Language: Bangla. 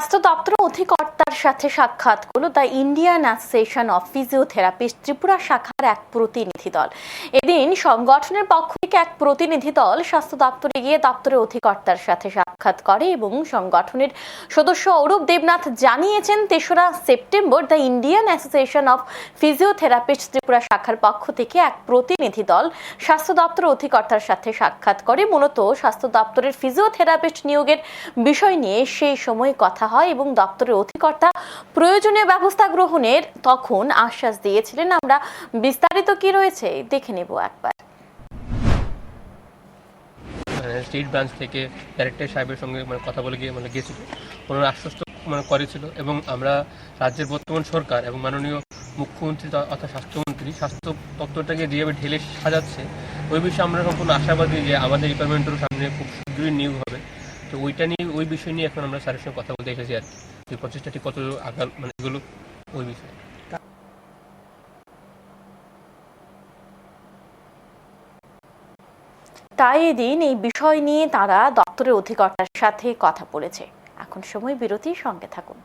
স্বাস্থ্য দপ্তর অধিক সাথে সাক্ষাৎ করল the Indian association of physiotherapist Tripura শাখার এক প্রতিনিধি দল। এদিন সংগঠনের পক্ষ থেকে এক প্রতিনিধি দল স্বাস্থ্য দপ্তরে গিয়ে দপ্তরের অধিকর্তার সাথে সাক্ষাৎ করে এবং সংগঠনের সদস্য অরূপ দেবনাথ জানিয়েছেন, তেসরা September the Indian association of physiotherapist Tripura শাখার পক্ষ থেকে এক প্রতিনিধি দল স্বাস্থ্য দপ্তর অধিকর্তার সাথে সাক্ষাৎ করে। মূলত স্বাস্থ্য দপ্তরের ফিজিওথেরাপিস্ট নিয়োগের বিষয় নিয়ে সেই সময় কথা হয় এবং দপ্তরের অধিকর্তা প্রয়োজনীয় ব্যবস্থা গ্রহণের তখন আশ্বাস দিয়েছিলেন। আমরা বিস্তারিত কি রয়েছে দেখে নেব একবার। মানে স্টেট ব্রাঞ্চ থেকে ডাইরেক্টর সাহেবের সঙ্গে মানে কথা বলে গিয়ে মানে গিয়েছিল। ওনারা আশ্বস্ত মানে করেছিল এবং আমরা রাজ্যের বর্তমান সরকার এবং মাননীয় মুখ্যমন্ত্রী অর্থাৎ স্বাস্থ্যমন্ত্রী স্বাস্থ্য দপ্তরটাকে যেভাবে ঢেলে সাজাচ্ছে, ওই বিষয়ে আমরা সম্পূর্ণ আশাবাদী যে আমাদের ডিপার্টমেন্টেরও সামনে খুব শীঘ্রই নিয়োগ হবে। তো ওইটা নিয়ে ওই বিষয় নিয়ে এখন আমরা স্যারের সঙ্গে কথা বলতে এসেছি আর কি। প্রচেষ্টাটি কত মানে এগুলো ওই বিষয়ে। তাই এদিন এই বিষয় নিয়ে তারা দপ্তরের অধিকর্তার সাথে কথা বলেছে। এখন সময় বিরতির সঙ্গে থাকুন।